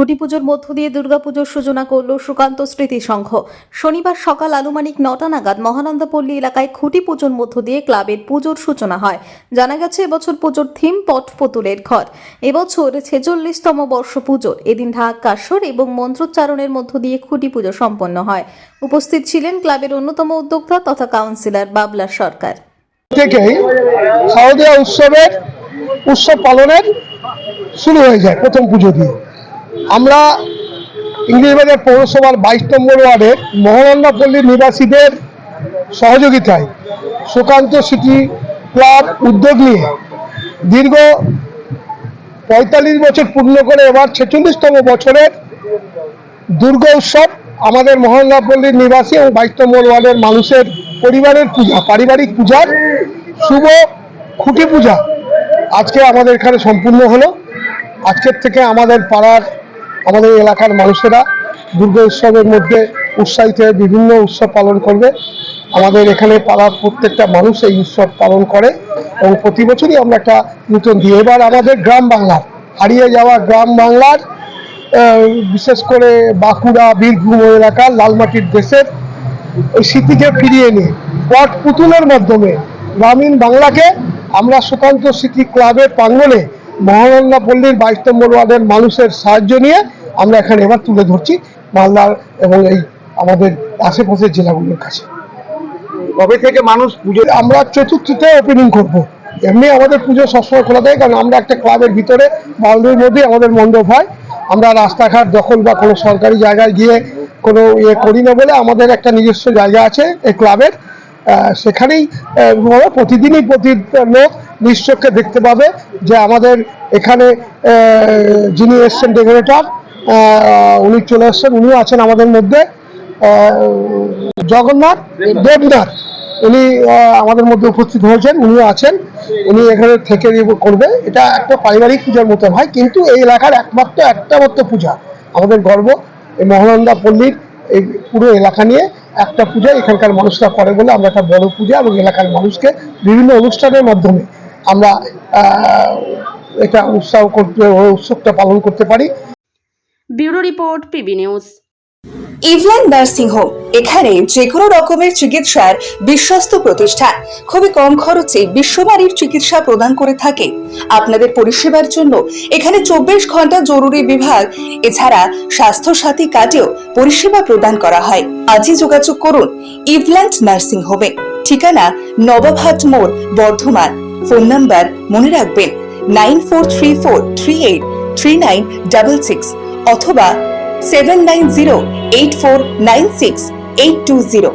খুঁটি পুজোর মধ্য দিয়ে দুর্গাপুজোর সূচনা করল সুকান্ত স্মৃতি সংঘ। শনিবার সকাল আনুমানিক নটা নাগাদ মহানন্দাপল্লী এলাকায় খুঁটি পুজোর মধ্য দিয়ে ক্লাবের পুজোর সূচনা হয়। জানা গেছে, এবছর পুজোর থিম পট পুতুলের ঘর। এবছর ছেচল্লিশতম বর্ষ পুজোর। এদিন ঢাক কাসর এবং মন্ত্রোচ্চারণের মধ্য দিয়ে খুঁটি পুজো সম্পন্ন হয়। উপস্থিত ছিলেন ক্লাবের অন্যতম উদ্যোক্তা তথা কাউন্সিলর বাবলা সরকার। উৎসবের, উৎসব পালনের শুরু হয়ে যায় প্রথম পুজো দিয়ে। আমরা ইংরেজবাজার পৌরসভার বাইশ নম্বর ওয়ার্ডের মহানন্দাপল্লীর নিবাসীদের সহযোগিতায় সুকান্ত সিটি ক্লাব উদ্যোগ নিয়ে দীর্ঘ পঁয়তাল্লিশ বছর পূর্ণ করে এবার ছেচল্লিশতম বছরের দুর্গা উৎসব আমাদের মহানন্দাপল্লীর নিবাসী এবং বাইশ নম্বর ওয়ার্ডের মানুষের পরিবারের পূজা, পারিবারিক পূজার শুভ খুঁটি পূজা আজকে আমাদের এখানে সম্পূর্ণ হলো। আজকের থেকে আমাদের পাড়ার আমাদের এলাকার মানুষেরা দুর্গা উৎসবের মধ্যে উৎসাহিত হয়ে বিভিন্ন উৎসব পালন করবে। আমাদের এখানে পাড়ার প্রত্যেকটা মানুষ এই উৎসব পালন করে এবং প্রতি বছরই আমরা একটা নতুন দিই এবার আমাদের গ্রাম বাংলার, হারিয়ে যাওয়া গ্রাম বাংলার বিশেষ করে বাঁকুড়া, বীরভূম এলাকার লালমাটির দেশের ওই স্মৃতিকে ফিরিয়ে নিয়ে পট পুতুলের মাধ্যমে গ্রামীণ বাংলাকে আমরা সুকান্ত স্মৃতি ক্লাবের প্রাঙ্গণে মহানন্দা পল্লীর বাইশ নম্বর ওয়ার্ডের মানুষের সাহায্য নিয়ে আমরা এখানে এবার তুলে ধরছি মালদার এবং এই আমাদের আশেপাশের জেলাগুলোর কাছে। কবে থেকে মানুষ পুজো আমরা চতুর্থীতে ওপেনিং করব। এমনি আমাদের পুজো সবসময় খোলা থাকে কারণ আমরা একটা ক্লাবের ভিতরে বাউন্ডারির মধ্যে আমাদের মণ্ডপ হয়। আমরা রাস্তাঘাট দখল বা কোনো সরকারি জায়গায় গিয়ে কোনো ইয়ে করি না বলে আমাদের একটা নিজস্ব জায়গা আছে এই ক্লাবের। সেখানেই প্রতিদিনই প্রতি লোক নিশ্চয়কে দেখতে পাবে যে আমাদের এখানে যিনি এসছেন ডেকোরেটর উনি চলে এসছেন, উনিও আছেন আমাদের মধ্যে। জগন্নাথ দেবনাথ, উনি আমাদের মধ্যে উপস্থিত হয়েছেন, উনিও আছেন। উনি এখানে থেকে করবে। এটা একটা পারিবারিক পূজার মতো হয়, কিন্তু এই এলাকার একমাত্র একটা মাত্র পূজা। আমাদের গর্ব, এই মহানন্দা পল্লীর এই পুরো এলাকা নিয়ে একটা পূজা এখানকার মানুষরা করে বলে আমরা একটা বড় পূজা এবং এলাকার মানুষকে বিভিন্ন অনুষ্ঠানের মাধ্যমে আমরা এটা উৎসাহ করতে উৎসবটা পালন করতে পারি। Bureau report P B news. ইভল্যান্ড nursing home এখানে যে কোনো রকমের চিকিৎসার বিশ্বস্ত প্রতিষ্ঠান। খুবই কম খরচে বিশ্বমানের চিকিৎসা প্রদান করে থাকে। আপনাদের পরিষেবার জন্য এখানে চব্বিশ ঘণ্টা জরুরি বিভাগ এছাড়া স্বাস্থ্য সাথী কার্ডেও পরিষেবা প্রদান করা হয়। আজই যোগাযোগ করুন ইভল্যান্ড নার্সিং হোমে ঠিকানা নবাবহাট মোড় বর্ধমান। ফোন নাম্বার মনে রাখবেন nine four three four three eight three nine double six অথবা seven nine zero eight four nine six eight two zero.